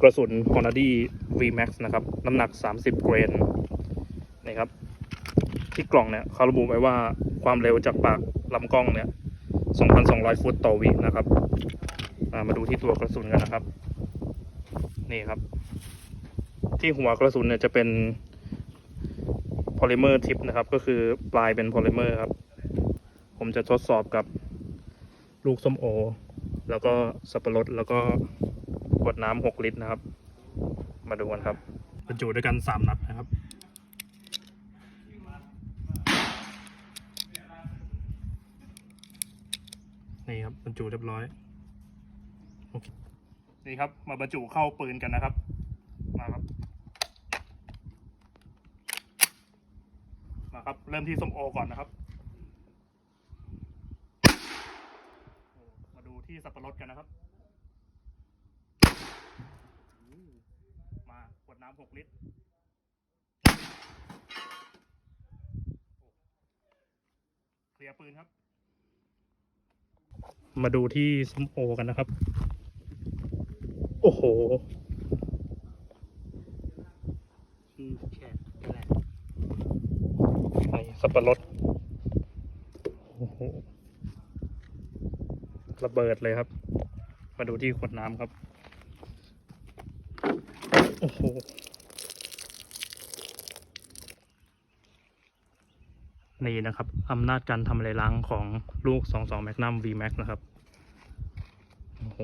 กระสุน h o n a d i VMAX นะครับ น้ำหนัก 30 เกรนนี่ครับ ที่กล่องเนี่ยเขาระบุไว้ว่าความเร็วจากปากลำกล้องเนี่ย 2,200 ฟุตต่อวินะครับอ่ามาดูที่ตัวกระสุนกันนะครับ นี่ครับ ที่หัวกระสุนเนี่ยจะเป็นพอลิเมอร์ทิปนะครับ ก็คือปลายเป็นพอลิเมอร์ครับ ผมจะทดสอบกับลูกส้มโอ แล้วก็สับปะรดแล้วก็ วดน้ำหกลิตรนะครับ มาดูกันครับบรรจุด้วยกันสามนัดนะครับนี่ครับบรรจุเรียบร้อยโอเคนี่ครับ มาบรรจุเข้าปืนกันนะครับ มาครับ มาครับ เริ่มที่ส้มโอก่อนนะครับ มาดูที่สับปะรดกันนะครับ มาขวด น้ำหกลิตรเคลียร์ปืนครับ มาดูที่ส้มโอกันนะครับ โอ้โหชื่อแขกนั่นและใส่สับปะรดโอ้โหระเบิดเลยครับ มาดูที่ขวดน้ำครับ โอ้โหนี่นะครับอำนาจการทำลายล้างของลูก 22 Magnum V Max นะครับ โอ้โห